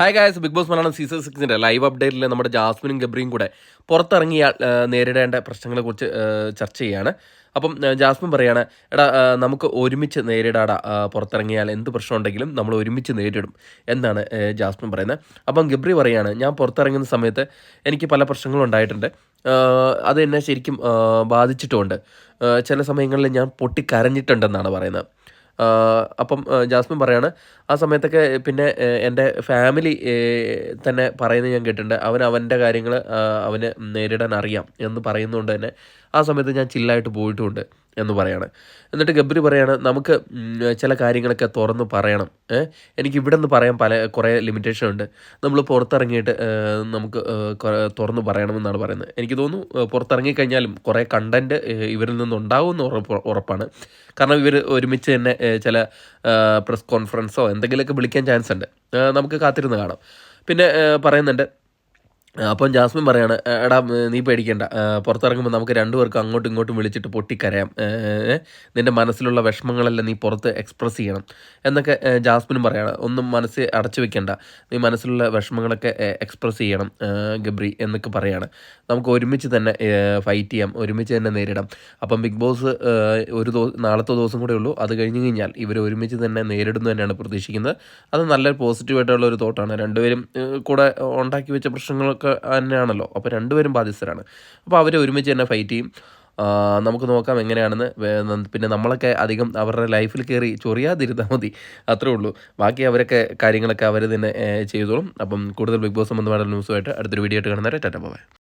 Hi guys Bigg Boss Malayalam season സിക്സിന്റെ live അപ്ഡേറ്റിൽ നമ്മുടെ ജാസ്മിനും ഗബ്രിയും കൂടെ പുറത്തിറങ്ങിയ നേരിടേണ്ട പ്രശ്നങ്ങളെക്കുറിച്ച് ചർച്ച ചെയ്യാണ്. അപ്പം ജാസ്മിൻ പറയാണ് എടാ നമുക്ക് ഒരുമിച്ച് നേരിടാടാ പുറത്തിറങ്ങിയാൽ എന്ത് പ്രശ്നം ഉണ്ടെങ്കിലും നമ്മൾ ഒരുമിച്ച് നേരിടും എന്നാണ് ജാസ്മിൻ പറയുന്നത്. അപ്പം ഗബ്രി പറയാണ് ഞാൻ പുറത്തിറങ്ങുന്ന സമയത്ത് എനിക്ക് പല പ്രശ്നങ്ങളും ഉണ്ടായിട്ടുണ്ട്. അത് എന്നെ ശരിക്കും ബാധിച്ചിട്ടുമുണ്ട് ചില സമയങ്ങളിൽ ഞാൻ പൊട്ടിക്കരഞ്ഞിട്ടുണ്ടെന്നാണ് പറയുന്നത്. അപ്പം ജാസ്മിൻ പറയാണ് ആ സമയത്തൊക്കെ പിന്നെ എന്റെ ഫാമിലി തന്നെ പറയുന്നത് ഞാൻ കേട്ടിട്ടുണ്ട്. അവൻ അവന്റെ കാര്യങ്ങൾ അവന് നേരിടാൻ അറിയാം എന്ന് പറയുന്നതുകൊണ്ട് തന്നെ ആ സമയത്ത് ഞാൻ ചില്ലായിട്ട് പോയിട്ടുമുണ്ട് എന്ന് പറയാണ്. എന്നിട്ട് ഗബ്രി പറയാണ് നമുക്ക് ചില കാര്യങ്ങളൊക്കെ തുറന്ന് പറയണം. എനിക്ക് ഇവിടെ നിന്ന് പറയാൻ പല കുറേ ലിമിറ്റേഷൻ ഉണ്ട്. നമ്മൾ പുറത്തിറങ്ങിയിട്ട് നമുക്ക് തുറന്ന് പറയണമെന്നാണ് പറയുന്നത്. എനിക്ക് തോന്നുന്നു പുറത്തിറങ്ങിക്കഴിഞ്ഞാലും കുറേ കണ്ടന്റ് ഇവരിൽ നിന്നുണ്ടാവുമെന്ന് ഉറപ്പ് ഉറപ്പാണ്. കാരണം ഇവർ ഒരുമിച്ച് തന്നെ ചില പ്രസ് കോൺഫറൻസോ എന്തെങ്കിലുമൊക്കെ വിളിക്കാൻ ചാൻസ് ഉണ്ട്. നമുക്ക് കാത്തിരുന്ന് കാണാം. പിന്നെ പറയുന്നുണ്ട് അപ്പം ജാസ്മിൻ പറയാണ് എടാ നീ പേടിക്കണ്ട. പുറത്തിറങ്ങുമ്പോൾ നമുക്ക് രണ്ടുപേർക്കും അങ്ങോട്ടും ഇങ്ങോട്ടും വിളിച്ചിട്ട് പൊട്ടിക്കരയാം. നിന്റെ മനസ്സിലുള്ള വിഷമങ്ങളെല്ലാം നീ പുറത്ത് എക്സ്പ്രസ് ചെയ്യണം. എന്നൊക്കെ ജാസ്മിനും പറയാണ് ഒന്നും മനസ്സ് അടച്ചു വെക്കണ്ട. നീ മനസ്സിലുള്ള വിഷമങ്ങളൊക്കെ എക്സ്പ്രസ് ചെയ്യണം ഗബ്രി എന്നൊക്കെ പറയാണ്. നമുക്ക് ഒരുമിച്ച് തന്നെ ഫൈറ്റ് ചെയ്യാം ഒരുമിച്ച് തന്നെ നേരിടാം. അപ്പം ബിഗ് ബോസ് ഒരു ദിവസം നാളത്തെ ദിവസം കൂടെ ഉള്ളൂ. അത് കഴിഞ്ഞ് കഴിഞ്ഞാൽ ഇവർ ഒരുമിച്ച് തന്നെ നേരിടുന്നു തന്നെയാണ് പ്രതീക്ഷിക്കുന്നത്. അത് നല്ല പോസിറ്റീവായിട്ടുള്ള ഒരു തോട്ടാണ് രണ്ടുപേരും കൂടെ ഉണ്ടാക്കി വെച്ച പ്രശ്നങ്ങളൊക്കെ തന്നെയാണല്ലോ. അപ്പോൾ രണ്ടുപേരും ബാധ്യസ്ഥരാണ്. അപ്പോൾ അവർ ഒരുമിച്ച് തന്നെ ഫൈറ്റ് ചെയ്യും. നമുക്ക് നോക്കാം എങ്ങനെയാണെന്ന്. പിന്നെ നമ്മളൊക്കെ അധികം അവരുടെ ലൈഫിൽ കയറി ചൊറിയാതിരുന്നാൽ മതി. അത്രേ ഉള്ളൂ. ബാക്കി അവരൊക്കെ കാര്യങ്ങളൊക്കെ അവർ തന്നെ ചെയ്തോളും. അപ്പം കൂടുതൽ ബിഗ് ബോസ് സംബന്ധമായിട്ടുള്ള ന്യൂസുമായിട്ട് അടുത്തൊരു വീഡിയോ ആയിട്ട് കാണുന്നവരെ ടാറ്റ ബൈ.